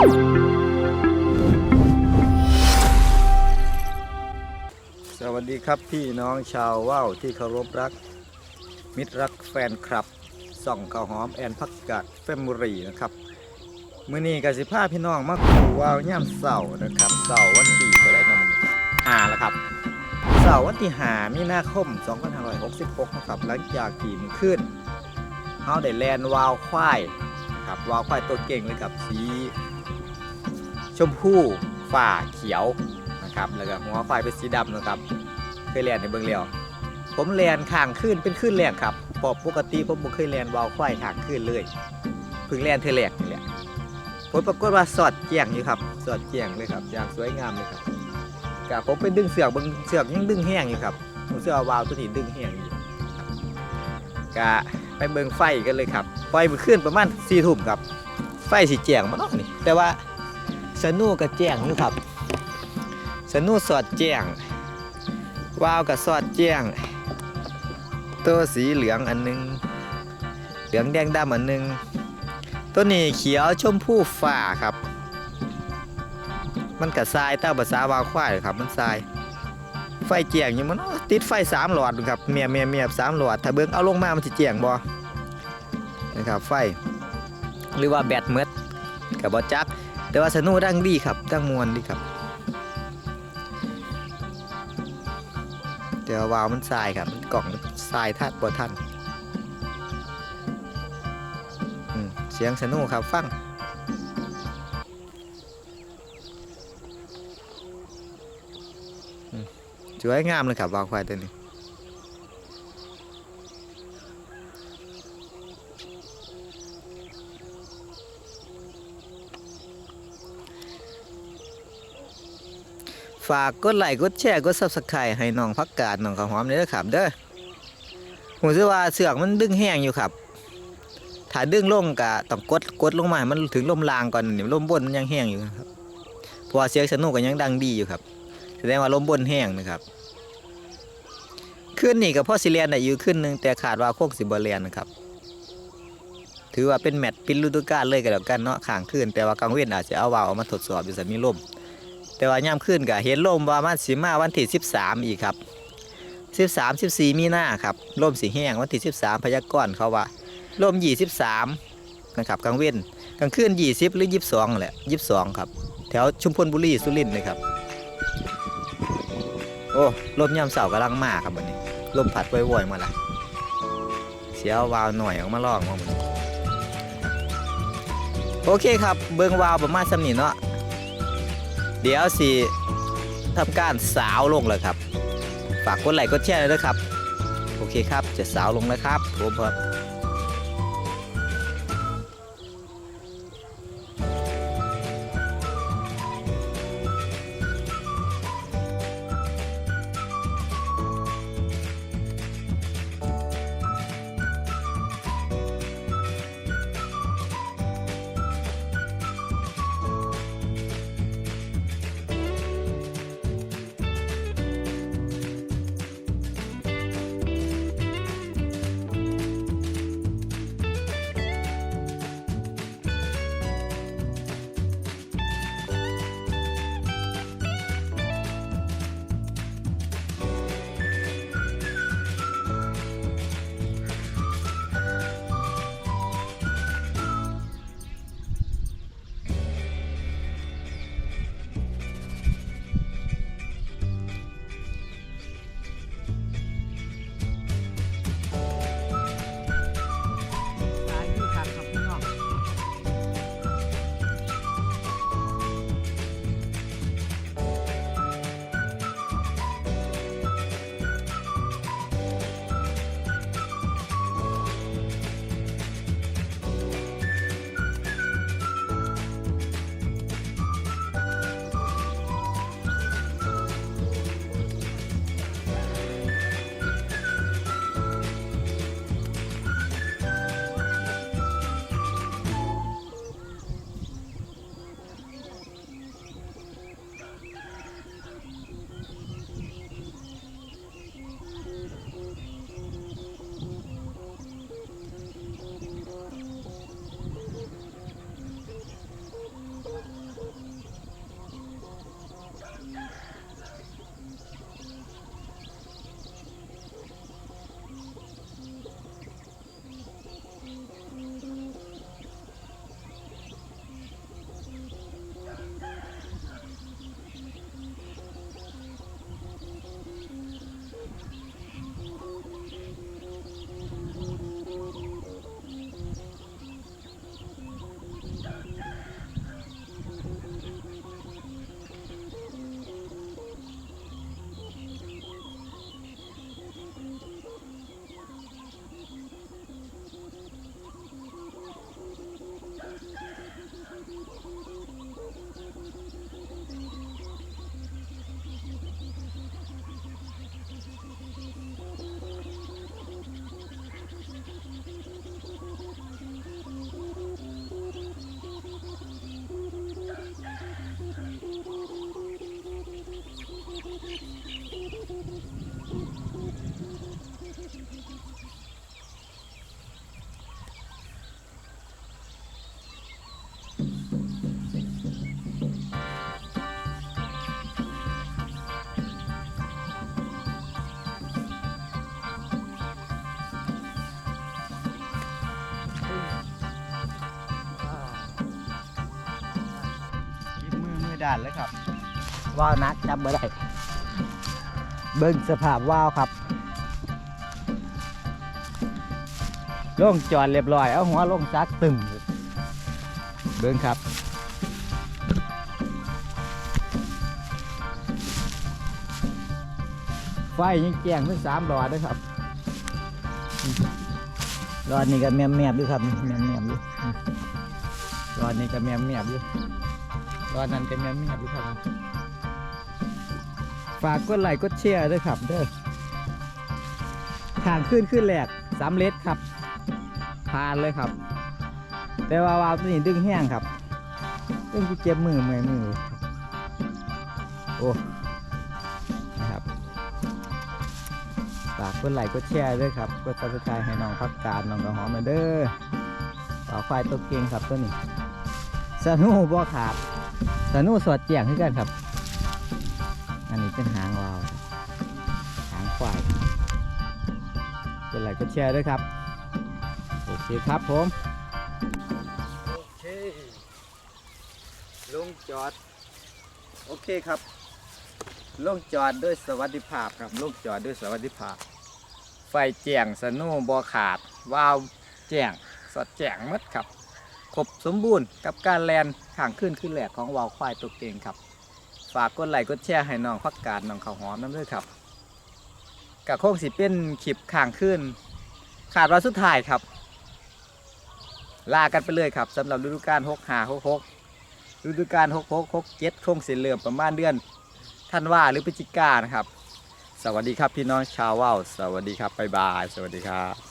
สวัสดีครับพี่น้องชาวว่าวที่เคารพรัก มิตรรักแฟนคลับ ส่องข้าวหอมแอนพักกาดแฟมิลี่นะครับมื้อนี้กสิพาพี่น้องมาคูว่าวย่ามเสาร์นะครับเสาร์วันที่เท่าไหรนำหาแล้วครับเสาร์วันที่หามีนาคม 2566นะครับหลังจากที่มขึ้นเฮาได้แลนวาวควายครับวาวควายตัวเก่งเลยครับสี ชมพูฝ่าเขียวนะครับแล้วก็หัวควายเป็นสีดำนะครับเคยเรียนในเบื้องเลียวผมเรียนข้างขึ้นเป็นขึ้นแรกครับเพอปกติผมบ่เคยเรียนวาวควายข้างขึ้นเลยเพิ่งเรียนเทอแรกนี่แหละผลปรากฏว่าสอดแจ้งอยู่ครับสอดแจ้งเลยครับอย่างสวยงามเลยครับกะผมไปดึงเสือกเบิ่งเสือกยังดึงแห้งอยู่ครับผมเสือวาวาวตัวนี้ดึงแห้งอยู่ครับกะไปเบิ่งไฟกันเลยครับไฟมันขึ้นประมาณ4ทุ่มครับไฟสีแจงมาเนาะนี่แต่ว่า สนูกับแจ้งอยู่ครับ สนูสอดแจ้งวาวกับสอดแจ้งตัวสีเหลืองอันหนึง เหลืองแดงดำอันหนึงตัวนี้เขียวชมพูฟ้าครับ มันกับทรายเต้าภาษาวาวควายครับ มันทราย ไฟแจ้งอยู่มันอ้อติดไฟสามหลอดครับเมียเมียเมียสามหลอด ถ้าเบิ้งเอาลงมามันจะแจ้งบ่นะครับไฟ หรือว่าแบตเมดกับบอจัก แต่ว่าสนุดังดีครับดังมวนดีครับ แต่ว่าวาวมันทรายครับมันกล่องทรายทัดบ่ทันเสียงสนุครับฟังสวยงามเลยครับวาวควายตัวนี้ ฝากกดไลค์กดแชร์กด Subscribe ให้น้องพักกาดน้องข้าวหอมเลยนะครับเด้อผมคิดว่าเสือกมันดึงแห้งอยู่ครับ ถ้าดึงลงก็ต้องกดกดลงมา มันถึงลมลางก่อนเนี่ลมบนมันยังแห้งอยู่ครับเพราะว่าเสียงสนุกก็ยังดังดีอยู่ครับแสดงว่าลมบนแห้งนะครับขึ้นนี่กับพ่อสิเลียนได้อยู่ขึ้นหนึ่งแต่ขาดว่าโคกสิบเลียนนะครับ ถือว่าเป็นแมตช์ปินฤดูกาเลยก็แล้วกันเนาะข้างขึ้นแต่ว่ากลางเว้นอาจจะเอาวาวเอามาทดสอบอยู่สันมีลม แต่ว่าย่ำขึ้นก็เห็นลมว่ามันสิมาวันที่13 อีกครับ 13 14 มีหน้าครับลมสีแห้งวันที่ 13 พยากรณ์เขาว่าลม23นะครับกลางเว้นกลางคืน20 หรือ 22แหละ22 ครับ แถวชุมพลบุรีสุรินทร์เลยครับ โอ้ลมยามเสาร์กำลังมาครับวันนี้ลมพัดว่อยๆมาละเสียวาวหน่อยออกมาลองมาหมดโอเคครับ เบิงวาวประมาณสำนีเนาะ เดี๋ยวสิทำการสาวลงเลยครับ ฝากกดไลค์กดแชร์เลยนะครับ โอเคครับ จะสาวลงนะครับผมครับ ด่านเลยครับ ว่าวนักจับบ่ได้เบิ่งสภาพว่าวครับลงจอดเรียบร้อย เอาหัวลงซักตึมเบิ่งครับไฟยังแจ้งทั้งสามหลอดด้วยครับหลอดนี่ก็แมมแมบด้วยครับแมมแมบด้วยหลอดนี่ก็แมมแมบด้วย หลอดนั้นก็แมมแมบด้วยครับฝากกดไลค์กดแชร์ด้วยครับเด้อทางขึ้นขึ้นแหลกสามเลสครับผ่านเลยครับ แต่ว่าวาวตัวนี้ดึงแห้งครับดึงที่เจ็บมือเมื่อยมือโอ้นะครับฝากกดไลค์กดแชร์ด้วยครับกดซับสไครต์ให้น้องพักการน้องกระหอมมาเด้อฝากควายตัวเก่งครับตัวนี้สนูบ่ขาด สนูสอดแจงขึ้กันครับ อันนี้เป็นหางวาว หางควายกดไลค์กดแชร์ด้วยครับ โอเคครับผม โอเค ลงจอด โอเคครับ ลงจอดด้วยสวัสดิภาพครับ ลงจอดด้วยสวัสดิภาพ ไฟแจ้งสนูบอขาดวาวแจ้งสอดแจ้งมัดครับ บสมบูรณ์กับการแลนข้างขึ้นขึ้นแหลกของวาล์วควายตัวเก่งครับ ฝากกดไลค์กดแชร์ให้น้องพักกาดน้องข้าวหอมน้ำด้วยครับกะโค้งสิเป็นคลิปข้างขึ้น ขาดวันสุดท้ายครับ ลากันไปเลยครับสำหรับฤดูกาล6 5 6 6ฤดูกาล6 6 6 7คงสิเริ่มประมาณเดือนท่านว่าหรือพฤศจิกานะครับ สวัสดีครับพี่น้องชาวว่าวสวัสดีครับบ๊ายบาย สวัสดีครับ